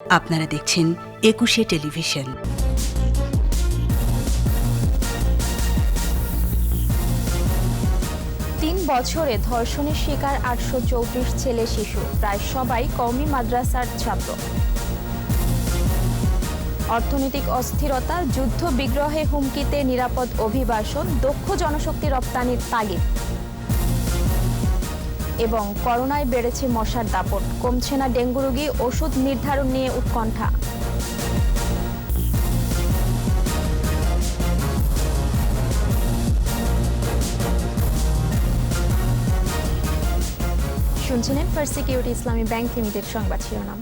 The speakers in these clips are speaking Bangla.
আপনারা দেখছেন একুশে টেলিভিশন। তিন বছরে ধর্ষণের শিকার আটশো চৌত্রিশ ছেলে শিশু, প্রায় সবাই কওমি মাদ্রাসার ছাত্র। অর্থনৈতিক অস্থিরতা, যুদ্ধ বিগ্রহে হুমকিতে নিরাপদ অভিবাসন, দক্ষ জনশক্তি রপ্তানির তাগিদ। এবং করোনায় বেড়েছে মশার দাপট। কমছে না ডেঙ্গু রোগী, ওষুধ নির্ধারণ নিয়ে উৎকণ্ঠা। শুনছিলেন ফার্স্ট ইসলামী ব্যাংক লিমিটেড সংবাদ শিরোনাম।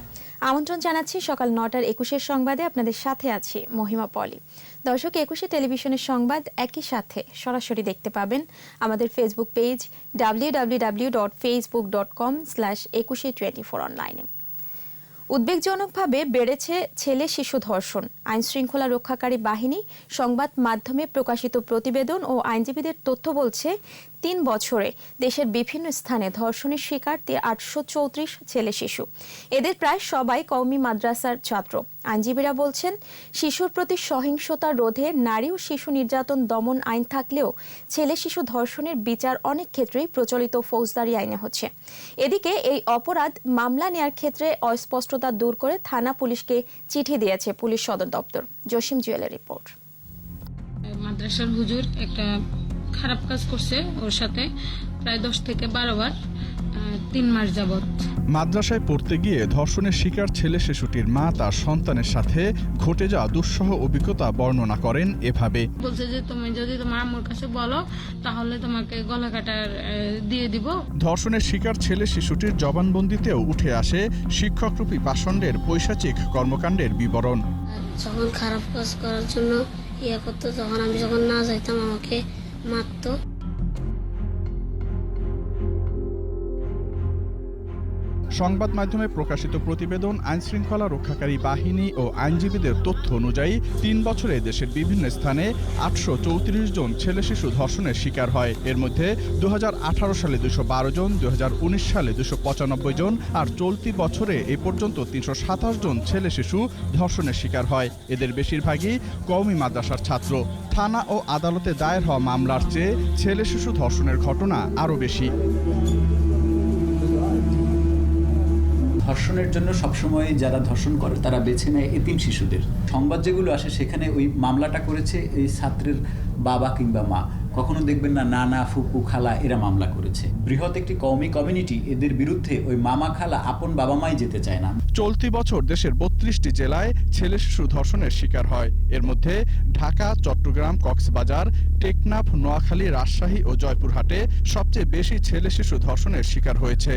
আমন্ত্রণ জানাচ্ছি সকাল নটার একুশের সংবাদে। আপনাদের সাথে আছি মহিমা পলি। দর্শক, একুশে টেলিভিশনের সংবাদ একই সাথে সরাসরি দেখতে পাবেন আমাদের Facebook page W W W dot Facebook dot com slash Ekushey twenty four অনলাইনে উদ্বেগজনকভাবে বেড়েছে ছেলে শিশু ধর্ষণ আইন শৃঙ্খলা রক্ষাকারী বাহিনী সংবাদ মাধ্যমে প্রকাশিত প্রতিবেদন ও আইনজীবীদের তথ্য বলছে তিন বছরে দেশের বিভিন্ন স্থানে ধর্ষণের শিকার আটশো চৌত্রিশ ছেলে শিশু। এদের প্রায় সবাই কওমি মাদ্রাসার ছাত্র। আইনজীবীরা বলছেন, শিশুর প্রতি সহিংসতা রোধে নারী ও শিশু নির্যাতন দমন আইন থাকলেও ছেলে শিশু ধর্ষণের বিচার অনেক ক্ষেত্রেই প্রচলিত ফৌজদারি আইনে হচ্ছে। এদিকে এই অপরাধ মামলা নেয়ার ক্ষেত্রে অস্পষ্টতা দূর করে থানা পুলিশকে চিঠি দিয়েছে পুলিশ সদর দপ্তর। জসিম জুয়েলের রিপোর্ট। মাদ্রাসার হুজুর একটা খারাপ কাজ করছে ওর সাথে। প্রায় দশ থেকে বারো বার তিন মাস যাবত মাদ্রাসায় পড়তে গিয়ে ধর্ষণের শিকার ছেলে শিশুটির মা তার সন্তানের সাথে ঘটে যাওয়া দুঃসহ অভিজ্ঞতা বর্ণনা করেন এভাবে। বলছে যে তুমি যদি তোমার আম্মুর কাছে বলো তাহলে তোমাকে গলা কাটার দিয়ে দিব। ধর্ষণের শিকার ছেলে শিশুটির জবানবন্দিতেও উঠে আসে শিক্ষকরূপী পাষণ্ডের পৈশাচিক কর্মকাণ্ডের বিবরণ। যখন খারাপ কাজ করার জন্য ইয়ে করতো তখন আমি যখন না যাইতাম আমাকে マット？সংবাদ মাধ্যমে প্রকাশিত প্রতিবেদন, আইনশৃঙ্খলা রক্ষাকারী বাহিনী ও আইনজীবীদের তথ্য অনুযায়ী তিন বছরে দেশের বিভিন্ন স্থানে আটশো চৌত্রিশ জন ছেলে শিশু ধর্ষণের শিকার হয়। এর মধ্যে দু হাজার আঠারো সালে দুশো জন, দুহাজার উনিশ সালে দুশো জন আর চলতি বছরে এ পর্যন্ত তিনশো সাতাশ জন ছেলে শিশু ধর্ষণের শিকার হয়। এদের বেশিরভাগই কওমি মাদ্রাসার ছাত্র। থানা ও আদালতে দায়ের হওয়া মামলার চেয়ে ছেলে শিশু ধর্ষণের ঘটনা আরও বেশি। ধর্ষণের জন্য সবসময় যারা ধর্ষণ করে, তারা বেছে নেয় এতিম শিশুদের। সংবাদ যেগুলো আসে, সেখানে ওই মামলাটা করেছে এই ছাত্রের বাবা কিংবা মা। কখনো দেখবেন না, নানা ফুপু খালা এরা মামলা করেছে। বৃহৎ একটি কওমি কমিউনিটি এদের বিরুদ্ধে ওই মামা খালা আপন বাবা মাই যেতে চায় না। চলতি বছর দেশের বত্রিশটি জেলায় ছেলে শিশু ধর্ষণের শিকার হয়। এর মধ্যে ঢাকা, চট্টগ্রাম, কক্সবাজার, টেকনাফ, নোয়াখালী, রাজশাহী ও জয়পুরহাটে সবচেয়ে বেশি ছেলে শিশু ধর্ষণের শিকার হয়েছে।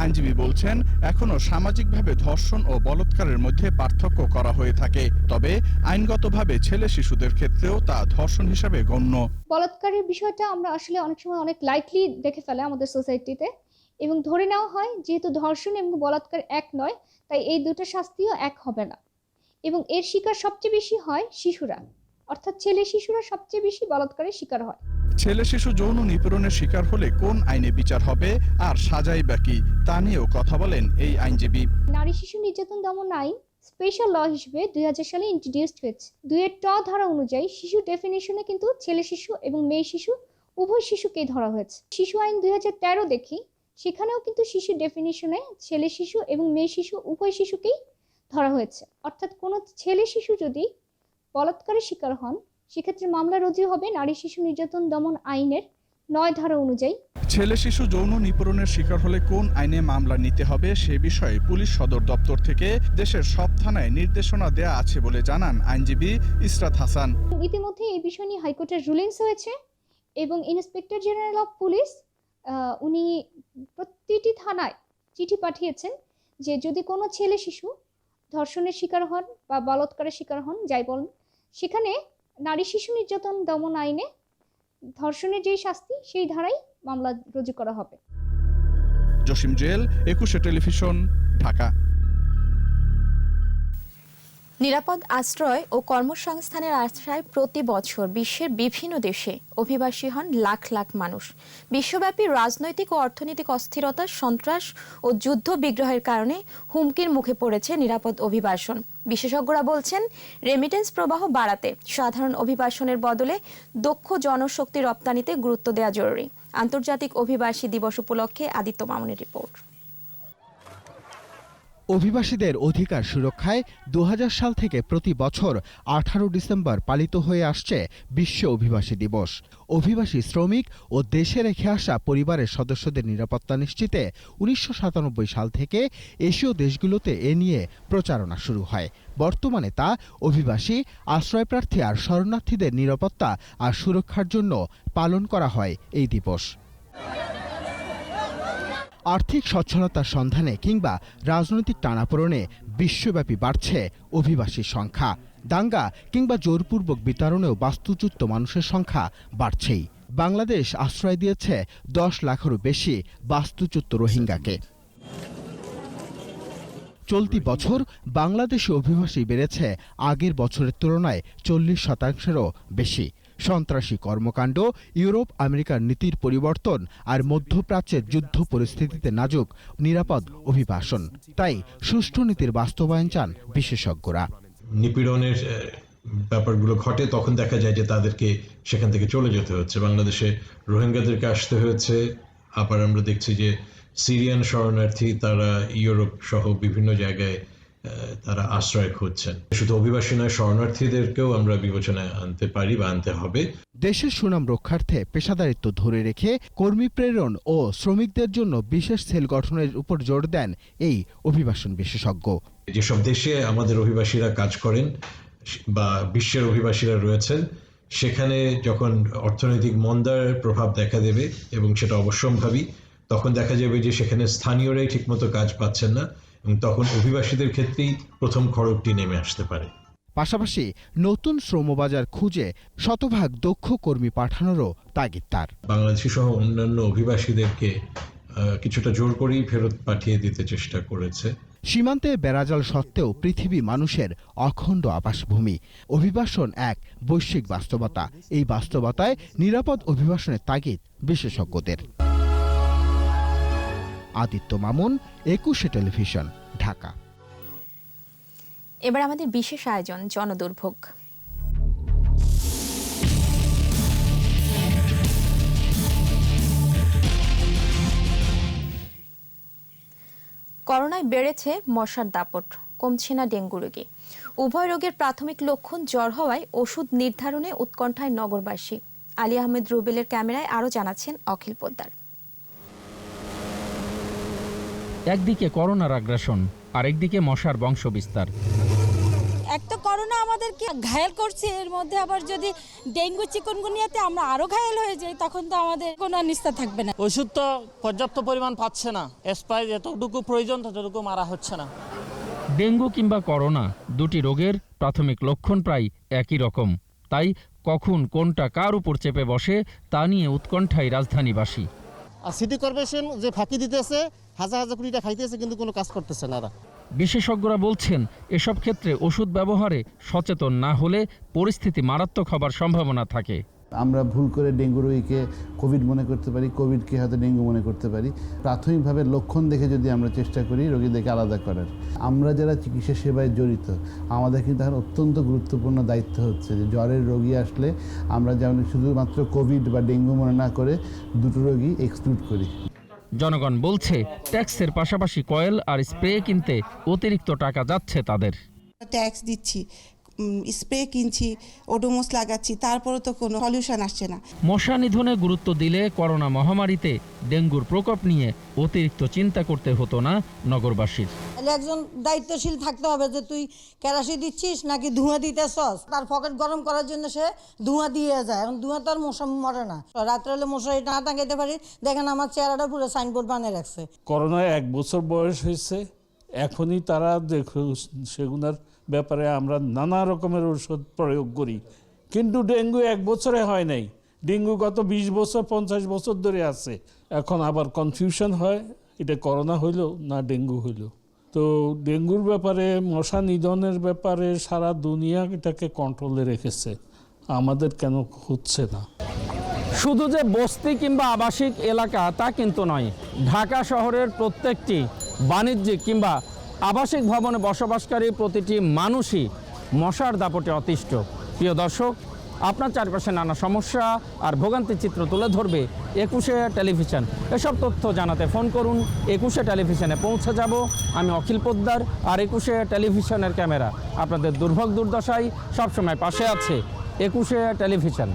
আইনজীবী বলছেন এখনও সামাজিকভাবে ধর্ষণ ও বলৎকারের মধ্যে পার্থক্য করা হয়ে থাকে। তবে আইনগতভাবে ছেলে শিশুদের ক্ষেত্রেও তা ধর্ষণ হিসাবে গণ্য। বলাৎকারের বিষয়টা আমরা আসলে অনেক সময় অনেক লাইটলি দেখে ফেলে আমাদের সোসাইটিতে এবং ধরে নেওয়া হয়, যেহেতু ধর্ষণ এবং বলাৎকার এক নয়, তাই এই দুটো শাস্তিও এক হবে না। এবং এর শিকার সবচেয়ে বেশি হয় শিশুরা। অর্থাৎ ছেলে শিশুরা সবচেয়ে বেশি বলাৎকারের শিকার হয়। ছেলে শিশু যৌন নিপীড়নের শিকার হলে কোন আইনে বিচার হবে আর সাজাই বা কি? তা নিয়েও কথা বলেন এই আইনজীবী। নারী শিশু নির্যাতন দমন আইন স্পেশাল ল হিসেবে দুই হাজার সালে ইন্ট্রোডিউসড হয়েছে। দুইয়ের ট ধারা অনুযায়ী শিশু ডেফিনেশনে কিন্তু ছেলে শিশু এবং মেয়ে শিশু, উভয় শিশুকেই ধরা হয়েছে। শিশু আইন দুই হাজার তেরো দেখি, সেখানেও কিন্তু শিশু ডেফিনেশনে ছেলে শিশু এবং মেয়ে শিশু, উভয় শিশুকেই ধরা হয়েছে। অর্থাৎ কোনো ছেলে শিশু যদি বলাৎকারের শিকার হন সেক্ষেত্রে মামলা রুজু হবে নারী শিশু নির্যাতন দমন আইনের নয় ধারা অনুযায়ী। ছেলে শিশু যৌন নিপীড়নের শিকার হলে কোন আইনে মামলা নিতে হবে সে বিষয়ে পুলিশ সদর দপ্তর থেকে দেশের সব থানায় নির্দেশনা দেয়া আছে বলে জানান আইনজীবী ইসরাত হাসান। ইতিমধ্যে এই বিষয় নিয়ে হাইকোর্টের রুলিংস হয়েছে এবং ইন্সপেক্টর জেনারেল অফ পুলিশ উনি প্রতিটি থানায় চিঠি পাঠিয়েছেন যে যদি কোনো ছেলে শিশু ধর্ষণের শিকার হন বা বলৎকারের শিকার হন যাই বলেন সেখানে নারী শিশু নির্যাতন দমন আইনে ধর্ষণের যেই শাস্তি, সেই ধারাই মামলা রুজু করা হবে। জসিম জেল, একুশে টেলিভিশন, ঢাকা। নিরাপদ আশ্রয় ও কর্মসংস্থানের আশ্রয় প্রতি বছর বিশ্বের বিভিন্ন দেশে অভিবাসী হন লাখ লাখ মানুষ। বিশ্বব্যাপী রাজনৈতিক ও অর্থনৈতিক অস্থিরতা, সন্ত্রাস ও যুদ্ধ বিগ্রহের কারণে হুমকির মুখে পড়েছে নিরাপদ অভিবাসন। বিশেষজ্ঞরা বলছেন রেমিটেন্স প্রবাহ বাড়াতে সাধারণ অভিবাসনের বদলে দক্ষ জনশক্তি রপ্তানিতে গুরুত্ব দেওয়া জরুরি। আন্তর্জাতিক অভিবাসী দিবস উপলক্ষে আদিত্য মামুনের রিপোর্ট। অভিবাসীদের অধিকার সুরক্ষায় দু সাল থেকে প্রতি বছর আঠারো ডিসেম্বর পালিত হয়ে আসছে বিশ্ব অভিবাসী দিবস। অভিবাসী শ্রমিক ও দেশে রেখে আসা পরিবারের সদস্যদের নিরাপত্তা নিশ্চিতে উনিশশো সাতানব্বই সাল থেকে এশীয় দেশগুলোতে এ নিয়ে প্রচারণা শুরু হয়। বর্তমানে তা অভিবাসী, আশ্রয়প্রার্থী আর শরণার্থীদের নিরাপত্তা আর সুরক্ষার জন্য পালন করা হয় এই দিবস। আর্থিক সচ্ছলতার সন্ধানে কিংবা রাজনৈতিক টানাপোড়েনে বিশ্বব্যাপী বাড়ছে অভিবাসীর সংখ্যা। দাঙ্গা কিংবা জোরপূর্বক বিতরণেও বাস্তুচ্যুত মানুষের সংখ্যা বাড়ছেই। বাংলাদেশ আশ্রয় দিয়েছে দশ লাখেরও বেশি বাস্তুচ্যুত রোহিঙ্গাকে। চলতি বছর বাংলাদেশে অভিবাসী বেড়েছে আগের বছরের তুলনায় চল্লিশ শতাংশেরও বেশি। সন্ত্রাসী কর্মকাণ্ড, ইউরোপ, আমেরিকার নীতির পরিবর্তন আর মধ্যপ্রাচ্যের যুদ্ধ পরিস্থিতিতে নাজুক নিরাপদ অভিবাসন। তাই সুষ্ঠু নীতির বাস্তবায়ন চান বিশেষজ্ঞরা। নিপীড়নের ব্যাপারগুলো ঘটে তখন দেখা যায় যে তাদেরকে সেখান থেকে চলে যেতে হচ্ছে। বাংলাদেশে রোহিঙ্গাদেরকে আসতে হয়েছে। আবার আমরা দেখছি যে সিরিয়ান শরণার্থী, তারা ইউরোপ সহ বিভিন্ন জায়গায় তারা আশ্রয় খুঁজছেন। শুধু অভিবাসী নয় শরণার্থীদেরকেও আমরা বিবেচনায় আনতে পারি বা আনতে হবে। দেশের সুনাম রক্ষার্থে পেশাদারিত্ব ধরে রেখে কর্মী প্রেরণ ও শ্রমিকদের জন্য বিশেষ সেল গঠনের উপর জোর দেন এই অভিবাসন বিশেষজ্ঞ। যেসব দেশে আমাদের অভিবাসীরা কাজ করেন বা বিশ্বের অভিবাসীরা রয়েছেন সেখানে যখন অর্থনৈতিক মন্দার প্রভাব দেখা দেবে এবং সেটা অবশ্যম্ভাবী তখন দেখা যাবে যে সেখানে স্থানীয়রাই ঠিকমতো কাজ পাচ্ছেন না। এবং তখন অভিবাসীদের ক্ষেত্রেই প্রথম খড়গটি নেমে আসতে পারে। পাশাপাশি নতুন শ্রমবাজার খুঁজে শতভাগ দক্ষ কর্মী পাঠানোরও তাগিদ তার। বাংলাদেশি সহ অন্যান্য অভিবাসীদেরকে কিছুটা জোর করেই ফেরত পাঠিয়ে দিতে চেষ্টা করেছে। সীমান্তে বেড়াজাল সত্ত্বেও পৃথিবী মানুষের অখণ্ড আবাসভূমি। অভিবাসন এক বৈশ্বিক বাস্তবতা। এই বাস্তবতায় নিরাপদ অভিবাসনের তাগিদ বিশেষজ্ঞদের। আদিত্য মামুন, একুশে টেলিভিশন, ঢাকা। এবার আমাদের বিশেষ আয়োজন, জনদুর্ভোগ। করোনায় বেড়েছে মশার দাপট, কমছে না ডেঙ্গু রোগী। উভয় রোগের প্রাথমিক লক্ষণ জ্বর হওয়ায় ওষুধ নির্ধারণে উৎকণ্ঠায় নগরবাসী। আলী আহমেদ রুবেলের ক্যামেরায় আরও জানাচ্ছেন অখিল পোদ্দার। একদিকে করোনার আগ্রাসন আরেকদিকে মশার বংশবিস্তার। এক তো করোনা আমাদেরকে ঘায়াল করছে এর মধ্যে আবার যদি ডেঙ্গু চিকনগুনিয়াতে আমরা আরও ঘায়াল হয়ে যাই তখন তো আমাদের কোনো নিস্তার থাকবে না। ওষুধ তো পর্যাপ্ত পরিমাণ পাচ্ছে না। স্প্রাই যতটুকু প্রয়োজন ততটুকু মারা হচ্ছে না। ডেঙ্গু কিংবা করোনা দুটি রোগের প্রাথমিক লক্ষণ প্রায় একই রকম। তাই কখন কোনটা কার উপর চেপে বসে তা নিয়ে উৎকণ্ঠায় রাজধানীবাসী। আর সিটি কর্পোরেশন যে ফাঁকি দিতেছে হাজার হাজার কোটি টাকা খাইতেছে কিন্তু কোনো কাজ করতেছে না বিশেষজ্ঞরা বলছেন এসব ক্ষেত্রে ওষুধ ব্যবহারে সচেতন না হলে পরিস্থিতি মারাত্মক হবার সম্ভাবনা থাকে। আমরা ভুল করে ডেঙ্গু রোগীকে কোভিড মনে করতে পারি কোভিডকে হয়তো ডেঙ্গু মনে করতে পারি। প্রাথমিকভাবে লক্ষণ দেখে যদি আমরা চেষ্টা করি রোগীদেরকে আলাদা করার। আমরা যারা চিকিৎসা সেবায় জড়িত আমাদের কিন্তু এখন অত্যন্ত গুরুত্বপূর্ণ দায়িত্ব হচ্ছে যে জ্বরের রোগী আসলে আমরা যেমন শুধুমাত্র কোভিড বা ডেঙ্গু মনে না করে দুটো রোগী এক্সক্লুড করি। জনগণ বলছে ট্যাক্সের পাশাপাশি কয়েল আর স্প্রে কিনতে অতিরিক্ত টাকা যাচ্ছে তাদের। ট্যাক্স দিচ্ছি। স্প্রে কিনছি ওডোমোস লাগাচ্ছি তারপরে তো কোনো সলিউশন আসছে না। মশা নিধনে গুরুত্ব দিলে করোনা মহামারীতে ডেঙ্গুর প্রকোপ নিয়ে অতিরিক্ত চিন্তা করতে হতো না নগরবাসীর। তাহলে একজন দায়িত্বশীল থাকতে হবে যে তুই কেরাসি দিচ্ছিস নাকি ধোঁয়া দিতেছস? তার পকেট গরম করার জন্য সে ধোঁয়া দিয়ে যায়। এখন ধোঁয়া তো আর মশা মরে না। রাত্রে হলে মশারি না টাঙাইতে পারি দেখেন আমার চেহারাটা পুরো সাইনবোর্ড বানিয়ে রাখছে। করোনায় এক বছর বয়স হয়েছে এখনই তারা দেখো সেগুনার ব্যাপারে আমরা নানা রকমের ওষুধ প্রয়োগ করি। কিন্তু ডেঙ্গু এক বছরে হয় নাই। ডেঙ্গু গত বিশ বছর, পঞ্চাশ বছর ধরে আছে। এখন আবার কনফিউশন হয়, এটা করোনা হইল না ডেঙ্গু হইল। তো ডেঙ্গুর ব্যাপারে, মশা নিধনের ব্যাপারে সারা দুনিয়া এটাকে কন্ট্রোলে রেখেছে। আমাদের কেন হচ্ছে না? শুধু যে বস্তি কিংবা আবাসিক এলাকা তা কিন্তু নয়, ঢাকা শহরের প্রত্যেকটি বাণিজ্যিক কিংবা আবাসিক ভবনে বসবাসকারী প্রতিটি মানুষই মশার দাপটে অতিষ্ঠ। প্রিয় দর্শক, আপনার চারপাশে নানা সমস্যা আর ভোগান্তির চিত্র তুলে ধরবে একুশে টেলিভিশন। এসব তথ্য জানাতে ফোন করুন, একুশে টেলিভিশনে পৌঁছে যাব। আমি অখিল পোদ্দার আর একুশে টেলিভিশনের ক্যামেরা। আপনাদের দুর্ভোগ দুর্দশায় সবসময় পাশে আছে Ekushey television.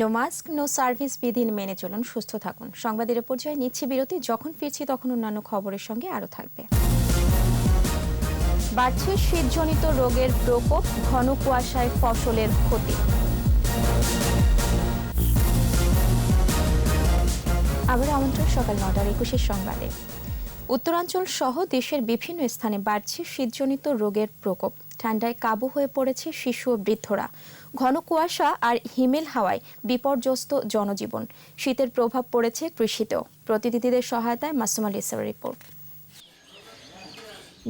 No mask, no service বিধি মেনে চলুন, সুস্থ থাকুন। সংবাদের পর্যায়ে নিচ্ছি বিরতি, যখন ফিরছি তখন অন্যান্য খবরের সঙ্গে আরও থাকবে। বাড়ছে শীতজনিত রোগের প্রকোপ, ঘন কুয়াশায় ফসলের ক্ষতি। আবার আমন্ত্রণ সকাল নটার একুশের সংবাদে। উত্তরাঞ্চল সহ দেশের বিভিন্ন স্থানে বাড়ছে শীতজনিত রোগের প্রকোপ। ঠান্ডায় কাবু হয়ে পড়েছে শিশু ও বৃদ্ধরা। ঘন কুয়াশা আর হিমেল হাওয়ায় বিপর্যস্ত জনজীবন। শীতের প্রভাব পড়েছে কৃষিতেও। প্রতিনিধিদের সহায়তায় মাসুম আল রিপোর্ট।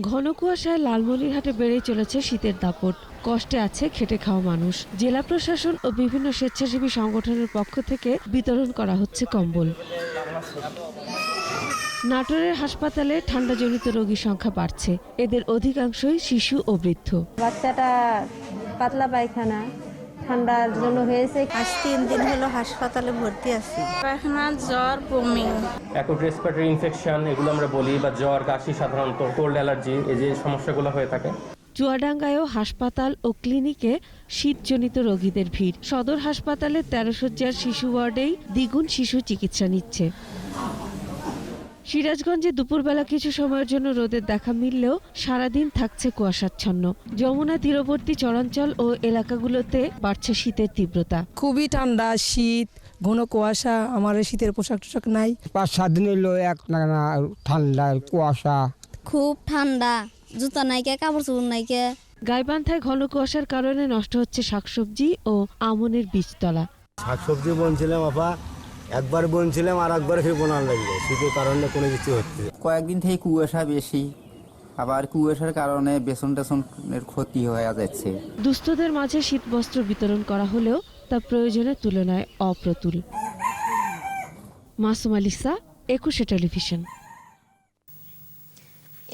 ঘন কুয়াশায় লালমনিরহাটে বেড়েই চলেছে শীতের দাপট। কষ্টে আছে খেটে খাওয়া মানুষ। জেলা প্রশাসন ও বিভিন্ন স্বেচ্ছাসেবী সংগঠনের পক্ষ থেকে বিতরণ করা হচ্ছে কম্বল। নাটোরের হাসপাতালে ঠান্ডাজনিত রোগীর সংখ্যা বাড়ছে। এদের অধিকাংশই শিশু ও বৃদ্ধ। বাচ্চাটা পাতলা পায়খানা ঠান্ডার জন্য হয়েছে। আজ তিন দিন হলো হাসপাতালে ভর্তি আছি। পায়খানা জ্বর বমি। অ্যাকুট রেসপিরেটরি ইনফেকশন এগুলো আমরা বলি বা জ্বর কাশি সাধারণত কোল্ড অ্যালার্জি এই যে সমস্যাগুলো হয়ে থাকে। চুয়াডাঙ্গায়ও হাসপাতাল ও ক্লিনিকে শীতজনিত রোগীদের ভিড়। সদর হাসপাতালে তেরো শয্যার শিশু ওয়ার্ডেই দ্বিগুণ শিশু চিকিৎসা নিচ্ছে। সিরাজগঞ্জে দুপুরবেলা কিছু সময়ের জন্য রোদের দেখা মিললেও সারাদিন থাকছে কুয়াশাচ্ছন্ন। যমুনা তীরবর্তী চরাঞ্চল ও এলাকাগুলোতে বাড়ছে শীতের তীব্রতা। খুবই ঠান্ডা শীত ঘন কুয়াশা আমার শীতের পোশাক টোশাক নাই। পাঁচ সাত দিন হইল এক না ঠান্ডা কুয়াশা। খুব ঠান্ডা জুতা নাইকে কাপড় চোপড় নাইকে। গাইবান্ধায় ঘন কুয়াশার কারণে নষ্ট হচ্ছে শাকসবজি ও আমনের বীজতলা। শাকসবজি বলছিলাম আপা একবার বলছিলাম আর একবার ফির বোনার লাগবে শীতের কারণে কোনো কিছু হচ্ছে কয়েকদিন থেকে কুয়াশা বেশি। আবার কুয়াশার কারণে বেসন টেসনের ক্ষতি হয়ে যাচ্ছে। দুস্থদের মাঝে শীতবস্ত্র বিতরণ করা হলেও তা প্রয়োজনের তুলনায় অপ্রতুল। মাসুম আলিসা একুশে টেলিভিশন।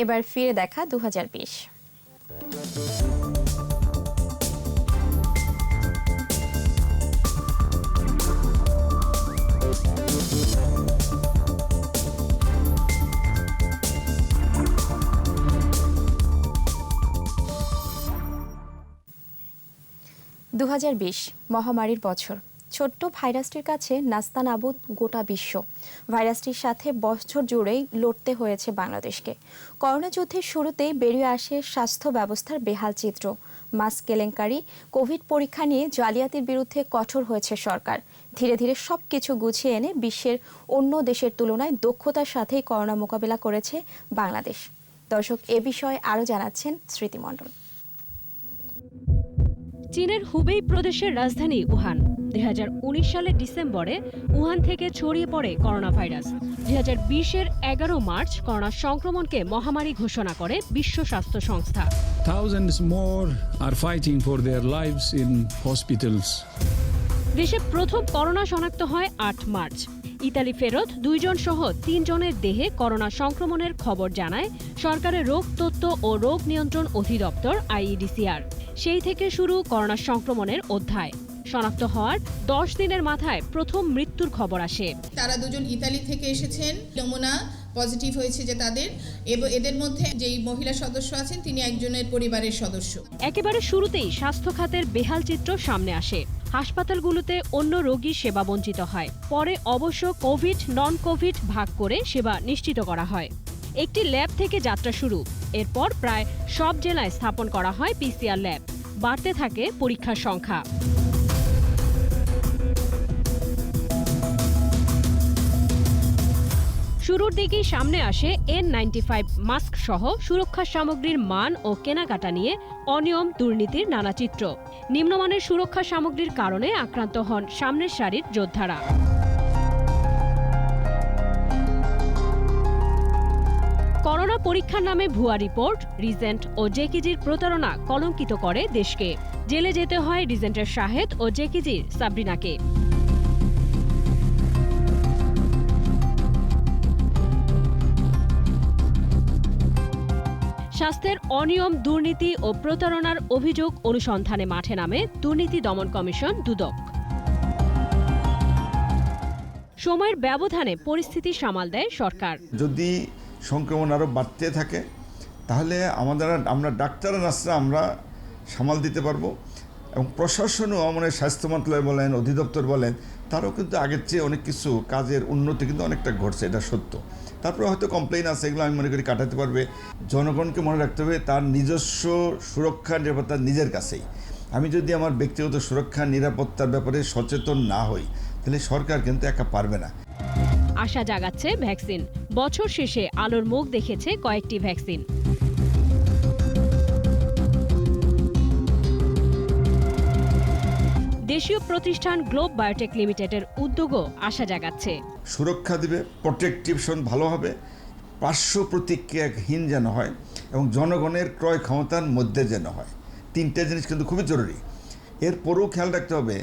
এবার ফিরে দেখা দু হাজার বিশ। দু হাজার বিশ মহামারীর বছর। ছোট্ট ভাইরাসটির কাছে নাস্তানাবুদ গোটা বিশ্ব। ভাইরাসটির সাথে বছর জুড়েই লড়তে হয়েছে বাংলাদেশকে। করোনা যুদ্ধের শুরুতেই বেরিয়ে আসে স্বাস্থ্য ব্যবস্থার বেহাল চিত্র। মাস্ক কেলেঙ্কারি, কোভিড পরীক্ষা নিয়ে জালিয়াতির বিরুদ্ধে কঠোর হয়েছে সরকার। ধীরে ধীরে সব কিছু গুছিয়ে এনে বিশ্বের অন্য দেশের তুলনায় দক্ষতার সাথেই করোনা মোকাবেলা করেছে বাংলাদেশ। দর্শক, এ বিষয়ে আরও জানাচ্ছেন স্মৃতিমণ্ডল। চীনের হুবেই প্রদেশের রাজধানী উহান। দুই সালের ডিসেম্বরে উহান থেকে ছড়িয়ে পড়ে করোনা ভাইরাস দুই হাজার বিশের এগারো মার্চ করোনা সংক্রমণকে মহামারী ঘোষণা করে বিশ্ব স্বাস্থ্য সংস্থা। Thousands more are fighting for their lives in hospitals. দেশে প্রথম করোনা শনাক্ত হয় আট মার্চ। ইতালি ফেরত দুইজন সহ তিনজনের দেহে করোনা সংক্রমণের খবর জানায় সরকারের রোগ তথ্য ও রোগ নিয়ন্ত্রণ অধিদপ্তর আইইডিসিআর। সেই থেকে শুরু করোনা সংক্রমণের অধ্যায়। শনাক্ত হওয়ার দশ দিনের মাথায় প্রথম মৃত্যুর খবর আসে। তারা দুজন ইতালি থেকে এসেছেন। নমুনা পজিটিভ হয়েছে যে তাদের এবং এদের মধ্যে যেই মহিলা সদস্য আছেন তিনি একজনের পরিবারের সদস্য। একেবারে শুরুতেই স্বাস্থ্য খাতের বেহাল চিত্র সামনে আসে। হাসপাতালগুলোতে অন্য রোগী সেবা বঞ্চিত হয়। পরে অবশ্য কোভিড নন কোভিড ভাগ করে সেবা নিশ্চিত করা হয়। একটি ল্যাব থেকে যাত্রা শুরু। এরপর প্রায় সব জেলায় স্থাপন করা হয় পিসিআর ল্যাব। বাড়তে থাকে পরীক্ষার সংখ্যা। শুরুর দিকেই সামনে আসে এন নাইনটি ফাইভ মাস্ক সহ সুরক্ষা সামগ্রীর মান ও কেনাকাটা নিয়ে অনিয়ম, দুর্নীতির নানা চিত্র। নিম্নমানের সুরক্ষা সামগ্রীর কারণে আক্রান্ত হন সামনের সারির যোদ্ধারা। পরীক্ষার নামে ভুয়া রিপোর্ট, রিজেন্ট ও জেকিজির প্রতারণা কলঙ্কিত করে দেশকে। জেলে যেতে হয় রিজেন্টের শাহেদ ও জেকিজির সাবরিনাকে। স্বাস্থ্যের অনিয়ম, দুর্নীতি ও প্রতারণার অভিযোগ অনুসন্ধানে মাঠে নামে দুর্নীতি দমন কমিশন, দুদক। সময়ের ব্যবধানে পরিস্থিতি সামাল দেয় সরকার। যদি সংক্রমণ আরও বাড়তে থাকে, তাহলে আমাদের আমরা ডাক্তার নার্সরা আমরা সামাল দিতে পারব। এবং প্রশাসনও মানে স্বাস্থ্য মন্ত্রণালয় বলেন, অধিদপ্তর বলেন, তারও কিন্তু আগের চেয়ে অনেক কিছু কাজের উন্নতি কিন্তু অনেকটা ঘটছে, এটা সত্য। তারপরে হয়তো কমপ্লেন আছে, এগুলো আমি মনে করি কাটাতে পারবে। জনগণকে মনে রাখতে হবে, তার নিজস্ব সুরক্ষা, নিরাপত্তা নিজের কাছেই। আমি যদি আমার ব্যক্তিগত সুরক্ষা, নিরাপত্তার ব্যাপারে সচেতন না হই, তাহলে সরকার কিন্তু একা পারবে না। আশা জাগাচ্ছে ভ্যাকসিন। বছর শেষে আলোর মুখ দেখেছে কয়েকটি ভ্যাকসিন। দেশীয় প্রতিষ্ঠান গ্লোব বায়োটেক লিমিটেডের উদ্যোগও আশা জাগাচ্ছে। সুরক্ষা দিবে প্রোটেকটিভশন ভালো হবে, পার্শ্ব প্রতিক্রিয়াহীন যেন হয় এবং জনগণের ক্রয় ক্ষমতার মধ্যে যেন হয়। তিনটে জিনিস কিন্তু খুবই জরুরি। এরপরেও খেয়াল রাখতে হবে,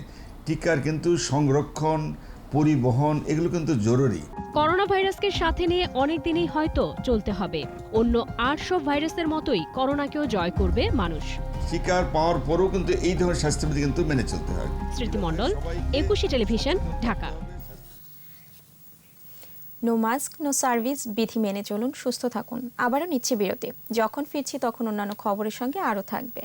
টিকার কিন্তু সংরক্ষণ পরিবহন এগুলো কিন্তু জরুরি। করোনা ভাইরাসকে সাথে নিয়ে অনেক দিনই হয়তো চলতে হবে। অন্য আর সব ভাইরাসের মতোই করোনাকেও জয় করবে মানুষ। শিকার পাওয়ার পরেও কিন্তু এই ধরনের স্বাস্থ্যবিধি কিন্তু মেনে চলতে হয়। স্মৃতিমণ্ডল Ekushey television Dhaka. No mask no service বিধি মেনে চলুন সুস্থ থাকুন। আবারও নিচ্ছে বিরতি। যখন ফিরছি তখন অন্যান্য খবরের সঙ্গে আরও থাকবে।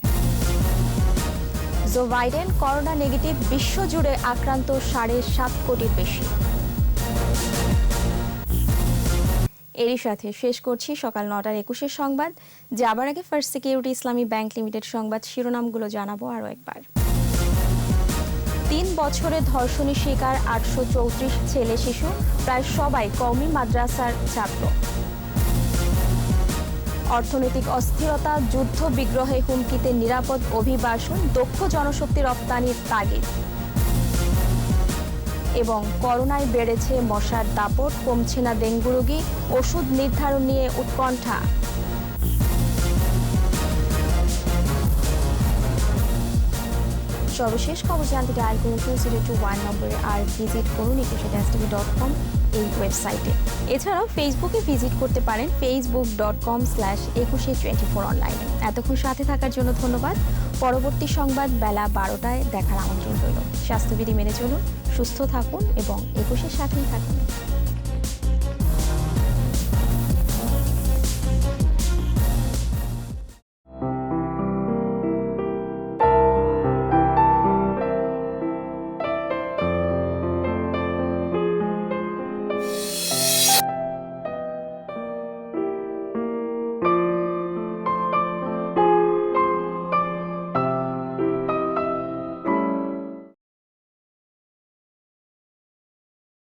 জো বাইডেন করোনা নেগেটিভ বিশ্বজুড়ে আক্রান্ত সাড়ে সাত কোটির বেশি। এরই সাথে শেষ করছি সকাল নটার একুশের সংবাদ। যাবার আগে first security Islami bank limited সংবাদ শিরোনামগুলো জানাব আরও একবার। তিন বছরে ধর্ষণের শিকার আটশো চৌত্রিশ ছেলে শিশু, প্রায় সবাই কওমি মাদ্রাসার ছাত্র। অর্থনৈতিক অস্থিরতা, যুদ্ধ বিগ্রহে হুমকিতে নিরাপদ অভিবাসন, দক্ষ জনশক্তি রপ্তানির তাগিদ। এবং করোনায় বেড়েছে মশার দাপট, কমছে না ডেঙ্গু রোগী, ওষুধ নির্ধারণ নিয়ে উৎকণ্ঠা। সর্বশেষ খবর জানতে ডায়াল করুন টু জিরো টু ওয়ান নম্বরে আর ভিজিট করুন, একুশে ডট কম এই ওয়েবসাইটে এছাড়াও ফেসবুকে ভিজিট করতে পারেন Facebook dot com slash Ekushey twenty four অনলাইনে এতক্ষণ সাথে থাকার জন্য ধন্যবাদ। পরবর্তী সংবাদ বেলা বারোটায় দেখার আমন্ত্রণ রইল। স্বাস্থ্যবিধি মেনে চলুন, সুস্থ থাকুন এবং একুশের সাথেই থাকুন।